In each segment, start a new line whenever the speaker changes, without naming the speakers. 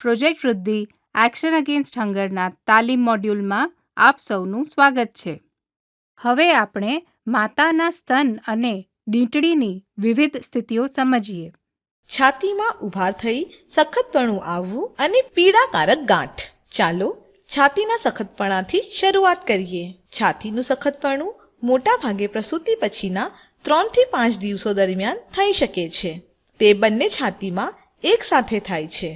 Project વૃદ્ધિ, action against હંગરના તાલીમ મોડ્યુલમાં આપ સૌનું સ્વાગત છે. હવે આપણે માતાના સ્તન અને ડીંટડીની વિવિધ સ્થિતિઓ સમજીએ.
છાતીમાં ઉભાર થઈ સખતપણું આવવું અને પીડાકારક ગાંઠ. ચાલો છાતીના સખતપણાથી શરૂઆત કરીએ. છાતીનું સખતપણું મોટા ભાગે પ્રસૂતિ પછીના ત્રણથી પાંચ દિવસો દરમિયાન થઈ શકે છે. તે બંને છાતીમાં એકસાથે થાય છે.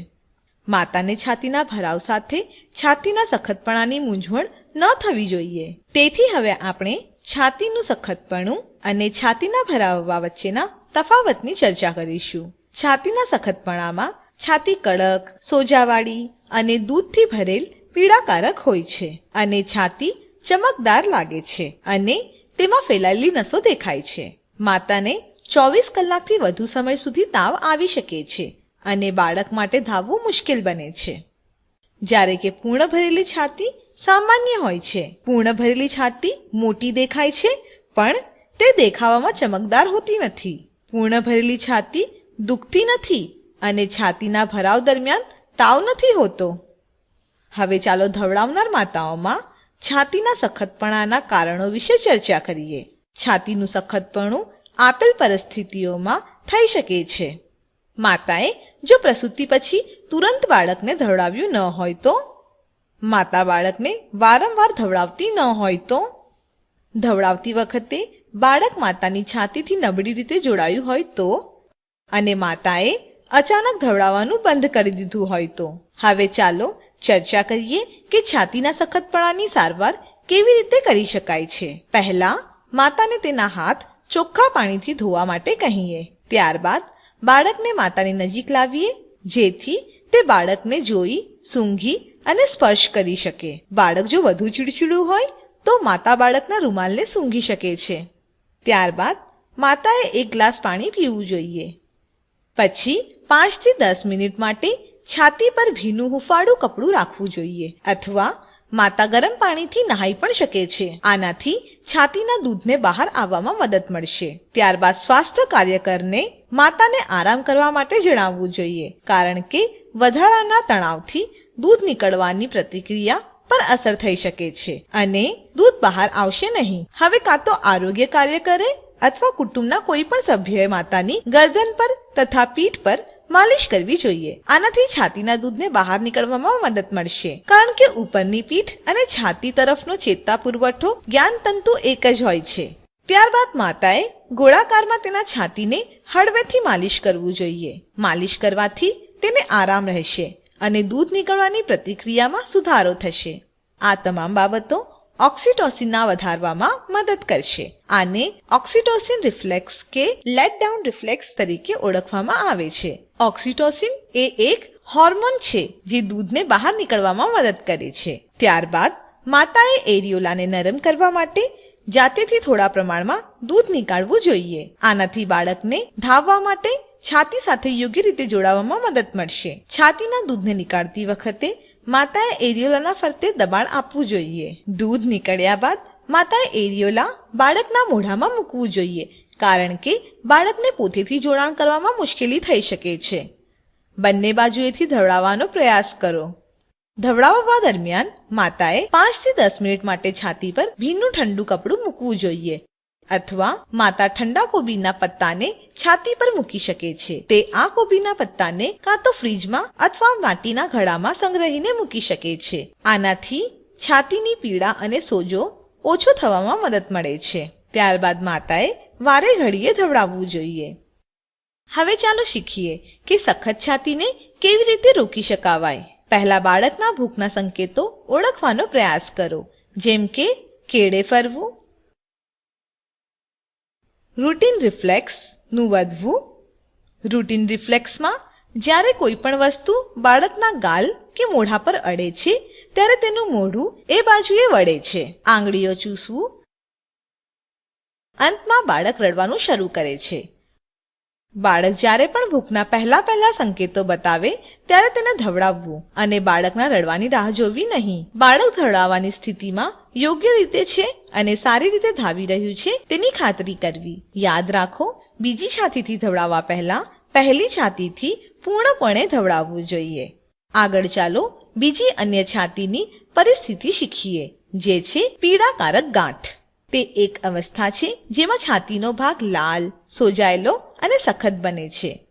માતાને છાતીના ભરાવ સાથે છાતીના સખતપણાની મૂંઝવણ ન થવી જોઈએ. તેથી હવે આપણે છાતીનું સખતપણું અને છાતીના ભરાવવા વચ્ચેના તફાવતની ચર્ચા કરીશું. છાતીના સખતપણામાં છાતી કડક, સોજાવાળી અને દૂધથી ભરેલ પીડાકારક હોય છે અને છાતી ચમકદાર લાગે છે અને તેમાં ફેલાયેલી નસો દેખાય છે. માતાને ચોવીસ કલાકથી વધુ સમય સુધી તાવ આવી શકે છે. અને બાળક માટે ધાવવું મુશ્કેલ બને છે. જ્યારે કે પૂર્ણ ભરેલી છાતી સામાન્ય હોય છે. પૂર્ણ ભરેલી છાતી મોટી દેખાય છે, પણ તે દેખાવામાં ચમકદાર હોતી નથી. પૂર્ણ ભરેલી છાતી દુખતી નથી અને છાતીના ભરાવ દરમિયાન તાવ નથી હોતો. હવે ચાલો ધવડાવનાર માતાઓમાં છાતીના સખતપણાના કારણો વિશે ચર્ચા કરીએ. છાતીનું સખતપણું આપેલ પરિસ્થિતિઓમાં થઈ શકે છે. માતાએ જો પ્રસૂતિ પછી તુરંત બાળકને ધવડાવ્યું ન હોય તો? માતા બાળકને વારંવાર ધવડાવતી ન હોય તો? ધવડાવતી વખતે બાળક માતાની છાતીથી નબળી રીતે જોડાયું હોય તો? અને માતાએ અચાનક ધવડાવવાનું બંધ કરી દીધું હોય તો? હવે ચાલો ચર્ચા કરીએ કે છાતીના સખતપણાની સારવાર કેવી રીતે કરી શકાય છે. પહેલા, માતાને તેના હાથ ચોખ્ખા પાણીથી ધોવા માટે કહીએ. ત્યારબાદ બાળકને માતાની નજીક લાવીએ, જેથી તે બાળકને જોઈ, સૂંઘી અને સ્પર્શ કરી શકે. બાળક જો વધુ ચીડચીડું હોય, તો માતા બાળકના રૂમાલને સૂંઘી શકે છે. ત્યારબાદ માતાએ એક ગ્લાસ પાણી પીવું જોઈએ. પછી પાંચથી દસ મિનિટ માટે છાતી પર ભીનું હુફાળું કપડું રાખવું જોઈએ. અથવા માતા ગરમ પાણીથી નહાઈ પણ શકે છે. આનાથી છાતીના દૂધને બહાર આવવામાં મદદ મળશે. ત્યારબાદ સ્વાસ્થ્ય કાર્યકરને માતાને આરામ કરવા માટે જણાવવું જોઈએ, કારણ કે વધારાના તણાવથી દૂધ નીકળવાની પ્રતિક્રિયા પર અસર થઈ શકે છે અને દૂધ બહાર આવશે નહીં. હવે કાં તો આરોગ્ય કાર્યકરે અથવા કુટુંબના કોઈ પણ સભ્યએ માતાની ગરદન પર તથા પીઠ પર માલિશ કરવી જોઈએ. આનાથી છાતીના દૂધને બહાર નીકળવામાં મદદ મળશે. કારણ કે ઉપરની પીઠ અને છાતી તરફનો ચેતા પુરવઠો જ્ઞાનતંતુ એક જ હોય છે. ત્યારબાદ માતાએ ગોળાકારમાં તેના છાતીને હળવેથી માલિશ કરવું જોઈએ. માલિશ કરવાથી તેને આરામ રહેશે અને દૂધ નીકળવાની પ્રતિક્રિયામાં સુધારો થશે. આ તમામ બાબતો ઓક્સિટોસિનના વધારવામાં મદદ કરશે. આને ઓક્સિટોસિન રિફ્લેક્સ કે લેટ ડાઉન રિફ્લેક્સ તરીકે ઓળખવામાં આવે છે. ઓક્સિટોસિન એ એક હોર્મોન છે જે દૂધને બહાર નીકળવામાં મદદ કરે છે. ત્યારબાદ, માતાએ એરિયોલાને નરમ કરવા માટે જાતેથી થોડા પ્રમાણમાં દૂધ નીકાળવું જોઈએ. આનાથી બાળકને ધાવવા માટે છાતી સાથે યોગ્ય રીતે જોડાવામાં મદદ મળશે. છાતીના દૂધને નીકાળતી વખતે માતાએ એરિયોલાના ફરતે દબાણ આપવું જોઈએ. દૂધ નીકળ્યા બાદ માતાએ એરિયોલા બાળકના મોઢામાં મૂકવું જોઈએ, કારણ કે બાળકને પોતેથી જોડાણ કરવામાં મુશ્કેલી થઈ શકે છે. બંને બાજુએથી ધવડાવવાનો પ્રયાસ કરો. ધવડાવવા દરમિયાન માતાએ પાંચથી દસ મિનિટ માટે છાતી પર ભીનું ઠંડુ કપડું મૂકવું જોઈએ. અથવા માતા ઠંડા કોબીના પત્તાને છાતી પર મૂકી શકે છે. તે આ કોબીના પત્તાને કાં તો ફ્રીજમાં અથવા માટીના ઘડામાં સંગ્રહીને મૂકી શકે છે. આનાથી છાતીની પીડા અને સોજો ઓછો થવામાં મદદ મળે છે. ત્યારબાદ માતાએ વારે ઘડીએ ધવડાવવું જોઈએ. હવે ચાલો શીખીએ કે સખત છાતીને કેવી રીતે રોકી શકાવાય. પહેલા બાળકના ભૂખના સંકેતો ઓળખવાનો પ્રયાસ કરો. જેમ કે, કેળે ફરવું રૂટીન રિફ્લેક્સનું વધવું. રૂટીન રિફ્લેક્સમાં જ્યારે કોઈ પણ વસ્તુ બાળકના ગાલ કે મોઢા પર અડે છે, ત્યારે તેનું મોઢું એ બાજુએ વળે છે. આંગળીઓ ચૂસવું. અંતમાં બાળક રડવાનું શરૂ કરે છે. બાળક જ્યારે પણ ભૂખના પહેલા પહેલા સંકેતો બતાવે, ત્યારે તેને ધવડાવવું અને બાળકના રડવાની રાહ જોવી નહીં. બાળક ધવડાવવાની સ્થિતિમાં યોગ્ય રીતે છે અને સારી રીતે ધાવી રહ્યું છે તેની ખાતરી કરવી. યાદ રાખો, બીજી છાતીથી ધવડાવવા પહેલા પહેલી છાતીથી પૂર્ણપણે ધવડાવવું જોઈએ. આગળ ચાલો બીજી અન્ય છાતીની પરિસ્થિતિ શીખીએ, જે છે પીડાકારક ગાંઠ. તે એક અવસ્થા છે જેમાં છાતીનો ભાગ લાલ સોજાયેલો અને સખત બને છે.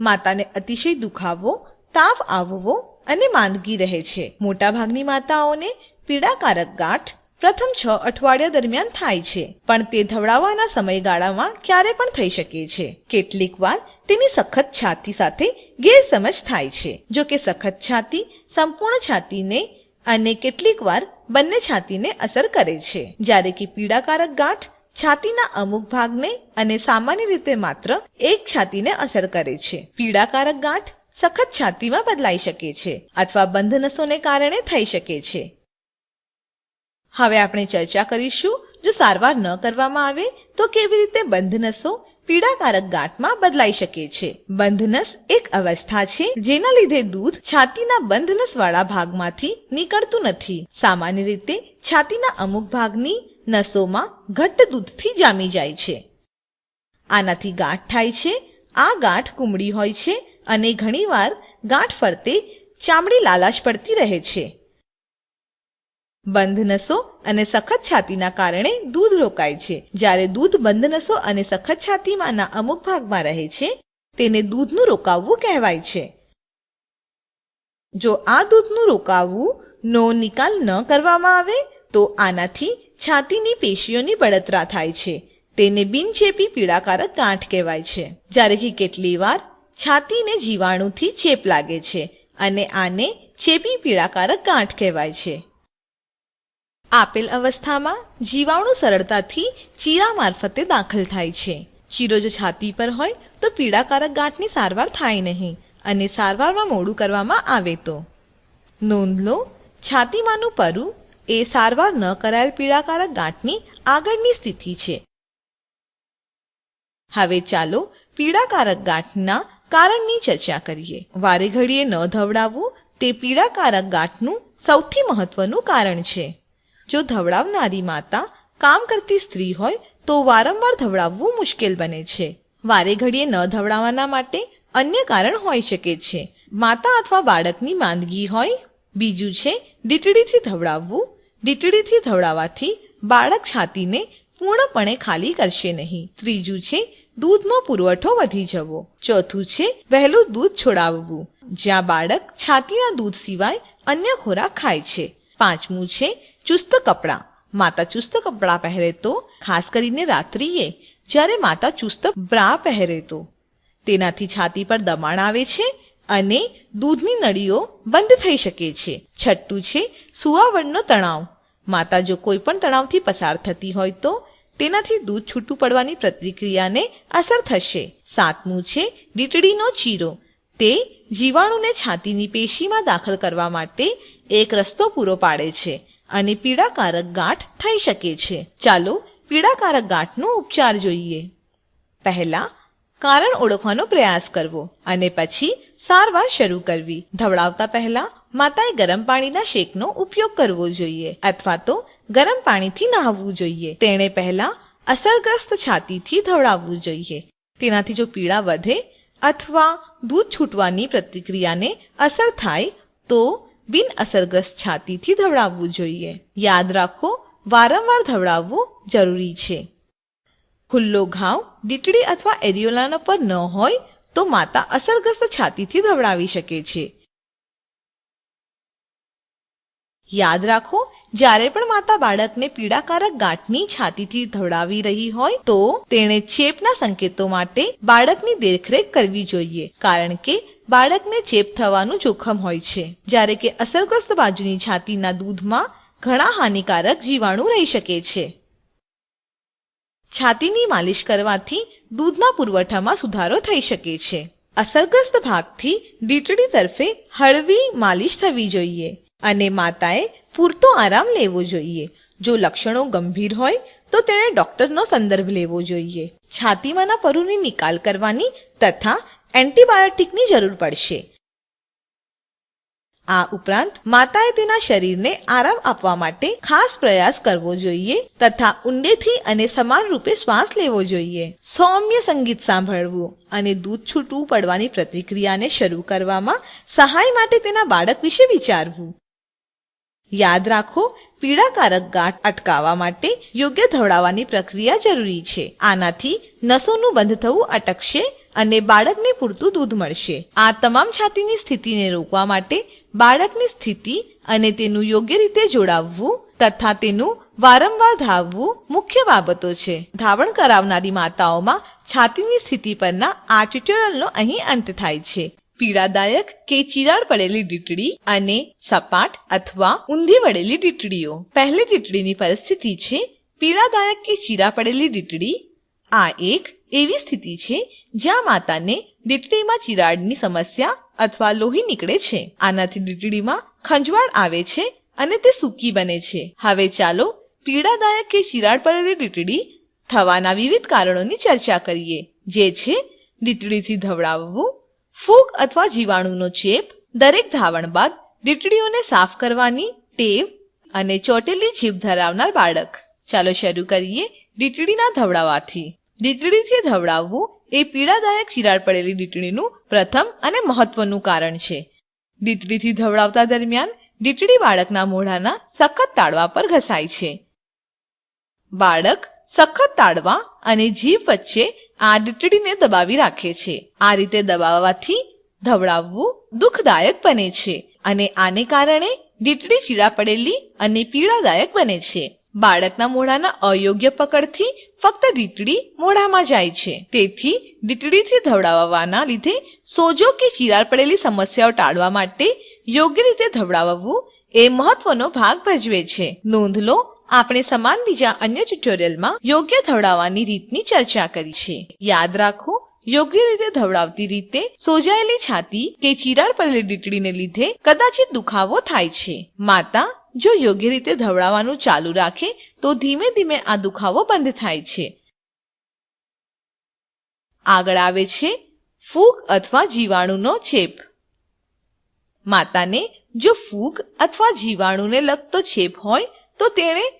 માતાને અતિશય દુખાવો, તાવ આવવો અને માંદગી રહે છે. મોટાભાગની માતાઓને પીડાકારક ગાંઠ પ્રથમ છ અઠવાડિયા દરમિયાન થાય છે, પણ તે ધવડાવવાના સમયગાળામાં ક્યારે પણ થઈ શકે છે. કેટલીક વાર તેની સખત છાતી સાથે ગેરસમજ થાય છે. જો કે સખત છાતી સંપૂર્ણ છાતીને અને કેટલીક વાર બંને છાતીને અસર કરે છે. જ્યારે કે પીડાકારક ગાંઠ છાતીના અમુક ભાગને અને સામાન્ય રીતે માત્ર એક છાતીને અસર કરે છે. પીડાકારક ગાંઠ સખત છાતીમાં બદલાઈ શકે છે અથવા બંધ નસોને કારણે થઈ શકે છે. હવે આપણે ચર્ચા કરીશું, જો સારવાર ન કરવામાં આવે, તો કેવી રીતે બંધ નસો પીડાકારક ગાંઠમાં બદલાઈ શકે છે? બંધનસ એક અવસ્થા છે જેના લીધે દૂધ છાતીના બંધનસ વાળા ભાગમાંથી નીકળતું નથી. સામાન્ય રીતે છાતીના અમુક ભાગની નસોમાં ઘટ્ટ દૂધથી જામી જાય છે. આનાથી ગાંઠ થાય છે. આ ગાંઠ કુમળી હોય છે અને ઘણીવાર ગાંઠ ફરતે ચામડી લાલાશ પડતી રહે છે. બંધ નસો અને સખત છાતીના કારણે દૂધ રોકાય છે. જ્યારે દૂધ બંધ નસો અને સખત છાતીમાંના અમુક ભાગમાં રહે છે, તેને દૂધનું રોકાવવું કહેવાય છે. જો આ દૂધનું રોકાવવું નો નિકાલ ન કરવામાં આવે, તો આનાથી છાતીની પેશીઓની બળતરા થાય છે. તેને બિનચેપી પીડાકારક ગાંઠ કહેવાય છે. જ્યારે કે કેટલી વાર છાતીને જીવાણુથી ચેપ લાગે છે અને આને ચેપી પીડાકારક ગાંઠ કહેવાય છે. આપેલ અવસ્થામાં જીવાણુ સરળતાથી ચીરા મારફતે દાખલ થાય છે. ચીરો જો છાતી પર હોય તો પીડાકારક ગાંઠની સારવાર થાય નહીં અને સારવારમાં મોડું કરવામાં આવે તો. નોંધ લો, છાતીમાંનું પરુ એ સારવાર ન કરાયેલ પીડાકારક ગાંઠની આગળની સ્થિતિ છે. હવે ચાલો પીડાકારક ગાંઠના કારણની ચર્ચા કરીએ. વારે ઘડીએ ન ધવડાવવું તે પીડાકારક ગાંઠનું સૌથી મહત્વનું કારણ છે. જો ધવડાવનારી માતા કામ કરતી સ્ત્રી હોય તો વારંવાર ધવડાવવું મુશ્કેલ બને છે. વારે ઘડીએ ન ધવડાવવાના માટે અન્ય કારણ હોઈ શકે છે. માતા અથવા બાળકની માંદગી હોય, બીજું છે દીટડીથી ધવડાવવું દીટડીથી ધવડાવવાથી બાળક છાતીને પૂર્ણપણે ખાલી કરશે નહીં. ત્રીજું છે, દૂધનો પુરવઠો વધી જવો. ચોથું છે, વહેલું દૂધ છોડાવવું. જ્યાં બાળક છાતીના દૂધ સિવાય અન્ય ખોરાક ખાય છે. પાંચમું છે, ચુસ્ત કપડાં. માતા ચુસ્ત કપડાં પહેરે તો, ખાસ કરીને રાત્રિએ, જ્યારે માતા ચુસ્ત બ્રા પહેરે તો. તેનાથી છાતી પર દબાણ આવે છે અને દૂધની નળીઓ બંધ થઈ શકે છે. છઠ્ઠું છે, સુવાવડનો તણાવ. માતા જો કોઈ પણ તણાવથી પસાર થતી હોય તો તેનાથી દૂધ છૂટું પડવાની પ્રતિક્રિયાને અસર થશે. સાતમું છે દીટડીનો ચીરો. તે જીવાણુને છાતીની પેશીમાં દાખલ કરવા માટે એક રસ્તો પૂરો પાડે છે અને પીડાકારક ગાંઠ થઈ શકે છે. ચાલો, પીડાકારક ગાંઠનો ઉપચાર જોઈએ. પહેલા કારણ ઓળખવાનો પ્રયાસ કરવો અને પછી સારવાર શરૂ કરવી. ધવડાવતા પહેલા માતાએ ગરમ પાણીના શેકનો ઉપયોગ કરવો જોઈએ અથવા તો ગરમ પાણીથી નહાવવું જોઈએ. તેણે પહેલા અસરગ્રસ્ત છાતીથી ધવડાવવું જોઈએ. તેનાથી જો પીડા વધે અથવા દૂધ છૂટવાની પ્રતિક્રિયાને અસર થાય, તો બિન અસરગ્રસ્ત છાતીથી ધવડાવવું જોઈએ. યાદ રાખો, વારંવાર ધવડાવવું જરૂરી છે. ખુલ્લો ઘાવ દીટડી અથવા એરિયોલાના પર ન હોય તો માતા અસરગ્રસ્ત છાતીથી ધવડાવી શકે છે. યાદ રાખો, જ્યારે પણ માતા બાળકને પીડાકારક ગાંઠની છાતીથી ધવડાવી રહી હોય તો તેણે ચેપના સંકેતો માટે બાળકની દેખરેખ કરવી જોઈએ, કારણ કે બાળકને ચેપ થવાનું જોખમ હોય છે. જ્યારે કે અસરગ્રસ્ત બાજુની છાતીના દૂધમાં ઘણા હાનિકારક જીવાણુ રહી શકે છે. છાતીની માલિશ કરવાથી દૂધના પુરવઠામાં સુધારો થઈ શકે છે. અસરગ્રસ્ત ભાગથી ડીટડી તરફે હળવી માલિશ થવી જોઈએ અને માતાએ પૂરતો આરામ લેવો જોઈએ. જો લક્ષણો ગંભીર હોય, તો તેણે ડોક્ટરનો સંદર્ભ લેવો જોઈએ. છાતીમાંના પરુની નિકાલ કરવાની તથા એન્ટીબાયોટિકની જરૂર પડશે. આ ઉપરાંત માતાએ તેના શરીરને આરામ આપવા માટે ખાસ પ્રયાસ કરવો જોઈએ તથા ઊંડેથી અને સમાન રૂપે શ્વાસ લેવો જોઈએ. સૌમ્ય સંગીત સાંભળવું અને દૂધ છૂટવું પડવાની પ્રતિક્રિયાને શરૂ કરવામાં સહાય માટે તેના બાળક વિશે વિચારવું. યાદ રાખો, પીડાકારક ગાંઠ અટકાવવા માટે યોગ્ય ધવડાવવાની પ્રક્રિયા જરૂરી છે. આનાથી નસોનું બંધ થવું અટકશે અને બાળકને પૂરતું દૂધ મળશે. આ તમામ છાતીની સ્થિતિને રોકવા માટે બાળકની સ્થિતિ અને તેનું યોગ્ય રીતે જોડાવવું તથા તેનું વારંવાર ધાવવું મુખ્ય બાબતો છે. ધાવણ કરાવનારી માતાઓમાં છાતીની સ્થિતિ પરના આ ટ્યુટોરિયલનો અહીં અંત થાય છે. પીડાદાયક કે ચિરાડ પડેલી ડીટડી અને સપાટ અથવા ઊંધી વળેલી ડીટડીઓ પહેલી ડીટડીની પરિસ્થિતિ છે, પીડાદાયક કે ચીરા પડેલી ડીટડી આ એક એવી સ્થિતિ છે જ્યાં માતાને દીટડીમાં ચિરાડની સમસ્યા અથવા લોહી નીકળે છે. આનાથી દીટડીમાં ખંજવાળ આવે છે અને તે સૂકી બને છે. હવે ચાલો પીડાદાયક કે ચિરાડ પડેલી દીટડી થવાના વિવિધ કારણોની ચર્ચા કરીએ. જે છે દીટડીથી ધવડાવવું, ફૂગ અથવા જીવાણુનો ચેપ, દરેક ધાવણ બાદ દીટડીઓને સાફ કરવાની ટેવ અને ચોટેલી જીભ ધરાવનાર બાળક. ચાલો શરૂ કરીએ દીટડીના ધવડાવવાથી દીટડીથી ધવડાવવું એ પીડાદાયક ચિરાડ પડેલી દીટડીનું પ્રથમ અને મહત્વનું કારણ છે. દીટડીથી ધવડાવતા દરમિયાન દીટડી બાળકના મોઢાના સખત તાળવા પર ઘસાય છે. બાળક સખત તાળવા અને જીભ વચ્ચે આ દીટડીને દબાવી રાખે છે. આ રીતે દબાવવાથી ધવડાવવું દુઃખદાયક બને છે અને આને કારણે દીટડી ચીડા પડેલી અને પીડાદાયક બને છે. બાળકના મોઢાના અયોગ્ય પકડથી ફક્ત દીટડી મોઢામાં જાય છે. તેથી દીટડીથી ધવડાવવાના લીધે સોજો કે ચીરાડ પડેલી સમસ્યાઓ ટાળવા માટે યોગ્ય રીતે ધવડાવવું એ મહત્વનો ભાગ ભજવે છે. નોંધ લો, આપણે સમાન બીજા અન્ય ટ્યુટોરિયલમાં યોગ્ય ધવડાવવાની રીતની ચર્ચા કરી છે. યાદ રાખો, યોગ્ય રીતે ધવડાવતી રીતે સોજાયેલી છાતી કે ચીરાડ પડેલી દીટડીને લીધે કદાચિત દુખાવો થાય છે. માતા જો યોગ્ય રીતે ધવડાવવાનું ચાલુ રાખે, તો ધીમે ધીમે આ દુખાવો બંધ થાય છે. આગળ આવે છે, ફૂગ અથવા જીવાણુનો ચેપ. માતાને જો ફૂગ અથવા જીવાણુને લગતો ચેપ હોય, તો તેણે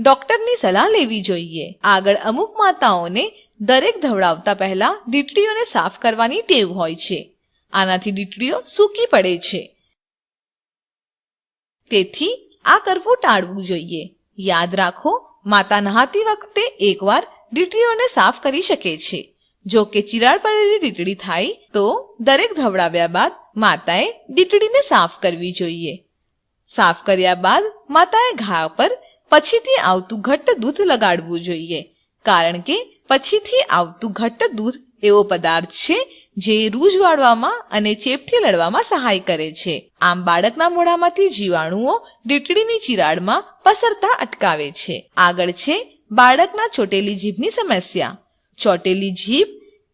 ડોક્ટરની સલાહ લેવી જોઈએ. આગળ અમુક માતાઓને દરેક ધવડાવતા પહેલા દીટડીઓને સાફ કરવાની ટેવ હોય છે. આનાથી દીટડીઓ સૂકી પડે છે. તેથી આ કરવું ટાળવું જોઈએ. યાદ રાખો, માતા નહાતી વખતે એકવાર દીટડીઓને સાફ કરી શકે છે. જો કે ચિરાડ પડેલી દીટડી થાય, તો દરેક ધવડાવ્યા બાદ માતાએ દીટડીને સાફ કરવી જોઈએ. સાફ કર્યા બાદ માતાએ ઘા પર પછીથી આવતું ઘટ્ટ દૂધ લગાડવું જોઈએ. કારણ કે પછીથી આવતું ઘટ્ટ દૂધ એવો પદાર્થ છે જે રૂજ વાળવામાં અને ચેપથી લડવામાં સહાય કરે છે. આમ બાળકના મોઢામાંથી જીવાણુઓ દીટડીની ચિરાડમાં પસરતા અટકાવે છે. આગળ છે બાળકના ચોટેલી જીભની સમસ્યા. ચોટેલી જીભ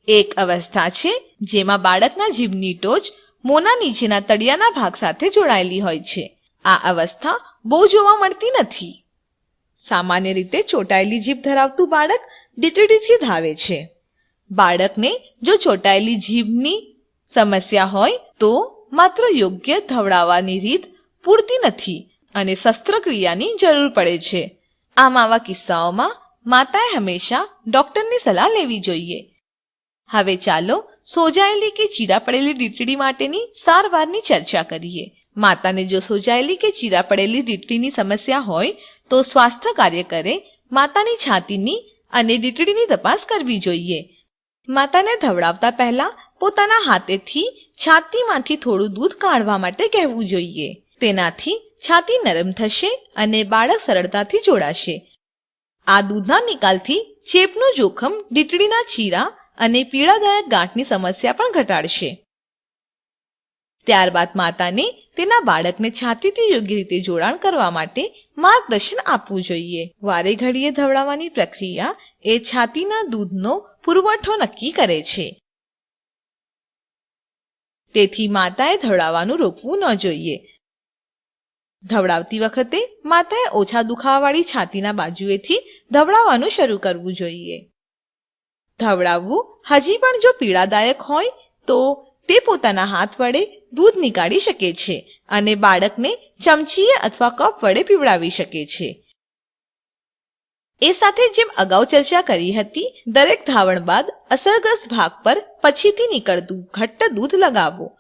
એક અવસ્થા છે જેમાં બાળકના જીભની ટોચ મોના નીચેના તળિયાના ભાગ સાથે જોડાયેલી હોય છે. આ અવસ્થા બહુ જોવા મળતી નથી. સામાન્ય રીતે ચોટાયેલી જીભ ધરાવતું બાળક ડીટડીથી ધાવે છે. બાળકને જો ચોંટાયેલી જીભની સમસ્યા હોય તો માત્ર યોગ્ય ધવડાવવાની રીત પૂરતી નથી અને શસ્ત્રક્રિયાની જરૂર પડે છે. આમ આવા કિસ્સાઓમાં માતાએ હંમેશા ડોક્ટરની સલાહ લેવી જોઈએ. હવે ચાલો સોજાયેલી કે ચીરા પડેલી દીટડી માટેની સારવારની ચર્ચા કરીએ. માતાને જો સોજાયેલી કે ચીરા પડેલી દીટડીની સમસ્યા હોય તો સ્વાસ્થ્ય કાર્યકરે માતાની છાતીની અને દીટડીની તપાસ કરવી જોઈએ. માતાને ધવડાવતા પહેલા પોતાના હાથેથી છાતીમાંથી થોડું દૂધ કાઢવા માટે કહેવું જોઈએ. તેનાથી છાતી નરમ થશે અને બાળક સરળતાથી જોડાશે. આ દૂધના નિકાલથી ચેપનું જોખમ દીટડીના ચીરા અને પીડાદાયક ગાંઠની સમસ્યા પણ ઘટાડશે. ત્યારબાદ માતાને તેના બાળકને છાતીથી યોગ્ય રીતે જોડાણ કરવા માટે માર્ગદર્શન આપવું જોઈએ. વારે ઘડીએ ધવડાવવાની પ્રક્રિયા એ છાતીના દૂધનો પુરવઠો નક્કી કરે છે. તેથી માતાએ ધવડાવવાનું રોકવું ન જોઈએ. ધવડાવતી વખતે માતાએ ઓછા દુખાવાવાળી છાતીના બાજુએથી ધવડાવવાનું શરૂ કરવું જોઈએ. ધવડાવવું હજી પણ જો પીડાદાયક હોય, તો તે પોતાના હાથ વડે દૂધ નીકાળી શકે છે અને બાળકને ચમચીએ અથવા કપ વડે પીવડાવી શકે છે. એ સાથે જેમ અગાઉ ચર્ચા કરી હતી, દરેક ધાવણ બાદ અસરગ્રસ્ત ભાગ પર પછીથી નીકળતું ઘટ્ટ દૂધ લગાવો.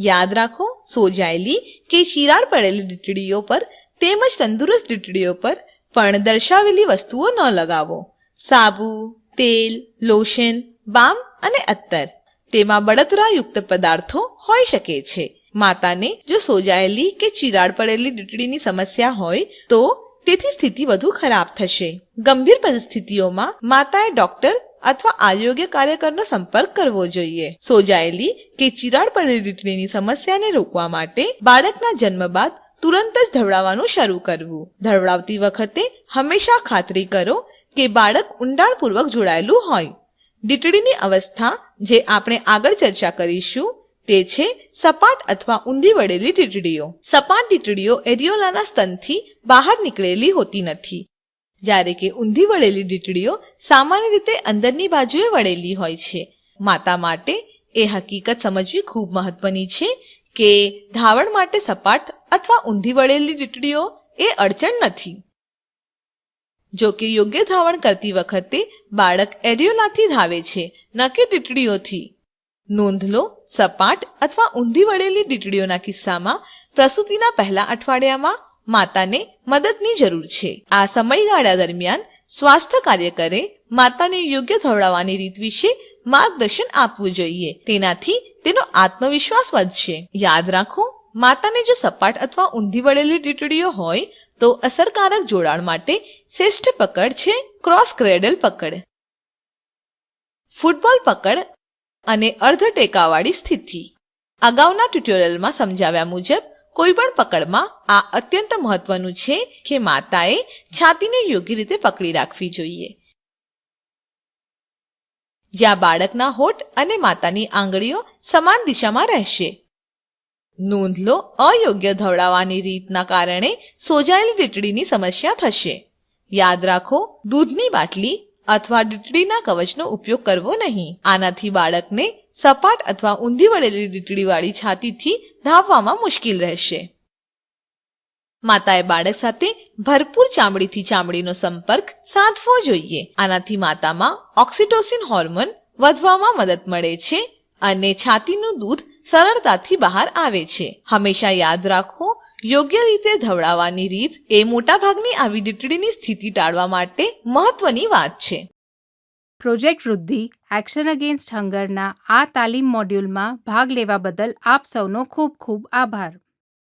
યાદ રાખો, સોજાયેલી કે ચિરાડ પડેલી ડીટડીઓ પર તેમજ તંદુરસ્ત ડીટડીઓ પર પણ દર્શાવેલી વસ્તુઓ ન લગાવો. સાબુ, તેલ, લોશન, બામ અને અત્તર. તેમાં બળતરાયુક્ત પદાર્થો હોઈ શકે છે. માતાને જો સોજાયેલી કે ચિરાડ પડેલી ડીટડીની સમસ્યા હોય તો તેથી સ્થિતિ વધુ ખરાબ થશે. ગંભીર પરિસ્થિતિઓમાં માતાએ ડોક્ટર અથવા આરોગ્ય કાર્યકરનો સંપર્ક કરવો જોઈએ. સોજાયેલી કે ચિરાડ પડેલી દીકરીની સમસ્યાને રોકવા માટે બાળકના જન્મ બાદ તુરંત જ ધવડાવવાનું શરૂ કરવું. ધવડાવતી વખતે હંમેશા ખાતરી કરો કે બાળક ઊંડાણપૂર્વક જોડાયેલું હોય. દીકરીની અવસ્થા, જે આપણે આગળ ચર્ચા કરીશું તે છે સપાટ અથવા ઊંધી વળેલી ટીટડીઓ. સપાટ ટીટડીઓ એરિયોલાના સ્તનથી બહાર નીકળેલી હોતી નથી. જ્યારે કે ઊંધી વળેલી ટીટડીઓ સામાન્ય રીતે અંદરની બાજુએ વળેલી હોય છે. માતા માટે એ હકીકત સમજવી ખૂબ મહત્વની છે કે ધાવણ માટે સપાટ અથવા ઊંધી વળેલી ટીટડીઓ એ અડચણ નથી. જો કે યોગ્ય ધાવણ કરતી વખતે બાળક એરિયોલાથી ધાવે છે, ન કે ટીટડીઓથી. નોંધ લો સપાટ અથવા ઊંધી વળેલી દીટડીઓના કિસ્સામાં પ્રસૂતિના પહેલા અઠવાડિયામાં માતાને મદદની જરૂર છે. આ સમયગાળા દરમિયાન સ્વાસ્થ્ય કાર્યકરે માતાને યોગ્ય ધવડાવવાની રીત વિશે માર્ગદર્શન આપવું જોઈએ. તેનાથી તેનો આત્મવિશ્વાસ વધશે. યાદ રાખો, માતાને જો સપાટ અથવા ઊંધી વળેલી દીટડીઓ હોય, તો અસરકારક જોડાણ માટે શ્રેષ્ઠ પકડ છે, ક્રોસ ક્રેડલ પકડ. ફૂટબોલ પકડ અને અર્ધ ટેકાવાળી સ્થિતિ. અગાઉના ટ્યુટોરિયલમાં સમજાવ્યા મુજબ, કોઈપણ પકડમાં આ અત્યંત મહત્વનું છે કે માતાએ છાતીને યોગ્ય રીતે પકડી રાખવી જોઈએ. જ્યાં બાળકના હોઠ અને માતાની આંગળીઓ સમાન દિશામાં રહેશે. નોંધ લો, અયોગ્ય ધવડાવવાની રીતના કારણે સોજાયેલી દીટડીની સમસ્યા થશે. યાદ રાખો, દૂધની બાટલી અથવા દીટડીના કવચનો ઉપયોગ કરવો નહીં. આનાથી બાળકને સપાટ અથવા ઊંધી વળેલી દીટડીવાળી છાતીથી ધાવવામાં મુશ્કેલ રહેશે. માતાએ બાળક સાથે ભરપૂર ચામડીથી ચામડીનો સંપર્ક સાધવો જોઈએ. આનાથી માતામાં ઓક્સિટોસિન હોર્મોન વધવામાં મદદ મળે છે અને છાતીનું દૂધ સરળતાથી બહાર આવે છે. હંમેશા યાદ રાખો યોગ્ય રીતે ધવડાવવાની રીત એ મોટાભાગની આવી ડીટડીની સ્થિતિ ટાળવા માટે મહત્વની વાત છે.
પ્રોજેક્ટ વૃદ્ધિ, એક્શન અગેન્સ્ટ હંગરના આ તાલીમ મોડ્યુલમાં ભાગ લેવા બદલ આપ સૌનો ખૂબ ખૂબ આભાર.